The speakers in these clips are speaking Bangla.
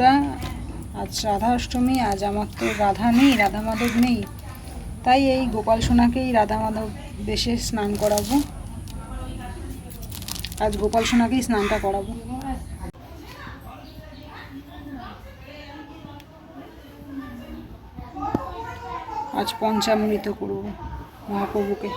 বন্ধুরা, আজ রাধা অষ্টমী, আজ আমার তো রাধা নেই, রাধা মাধব নেই। তাই এই গোপাল সোনাকেই রাধা মাধব বেশে স্নান করাবো। আজ গোপাল সোনাকেই স্নানটা করাবো। আজ পঞ্চামৃত করব মহাপ্রভুকে।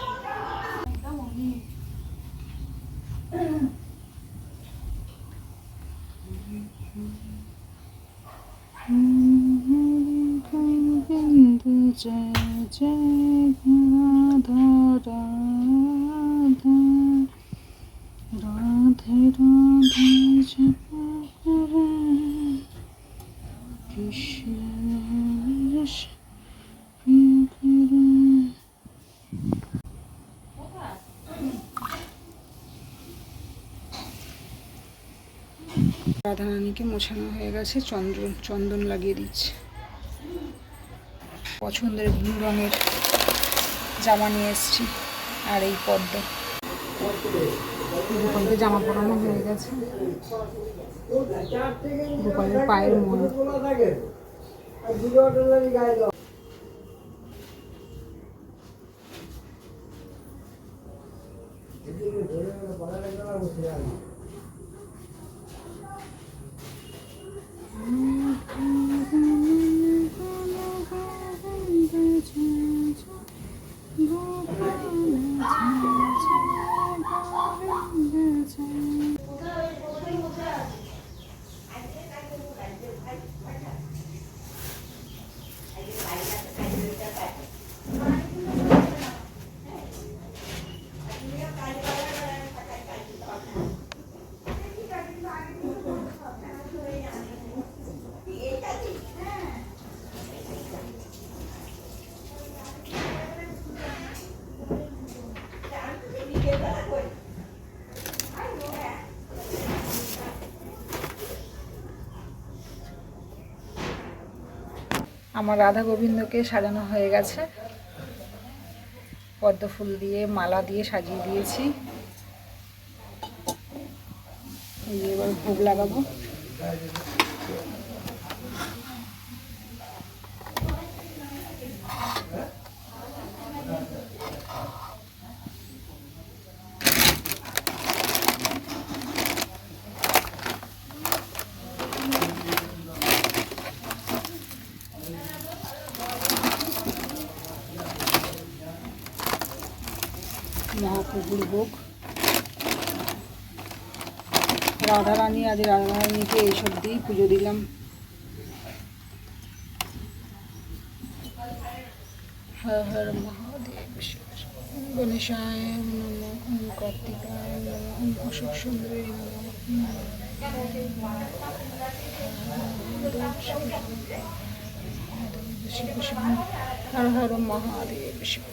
রাধারানীকে মোছানো হয়ে গেছে চন্দ্র চন্দন লাগিয়ে দিচ্ছে। পছন্দের ব্লু রঙের জামা নিয়ে এসেছি আর এই পদ্ম। জামা পরানো হয়ে গেছে। পায়ের মন 执着不变的执着，不变的执。আমার রাধা গোবিন্দকে সাজানো হয়ে গেছে। পদ্ম ফুল দিয়ে, মালা দিয়ে সাজিয়ে দিয়েছি। এবার ভোগ লাগাবো। মহাপ্রভুর ভোগ রাধারানী আজ রাধারানীকে এইসব দিয়েই পুজো দিলাম হর হর মহাদেব। গণেশায় নম কার্তিকায় অশোক সুন্দরী হর হর মহাদেব শিব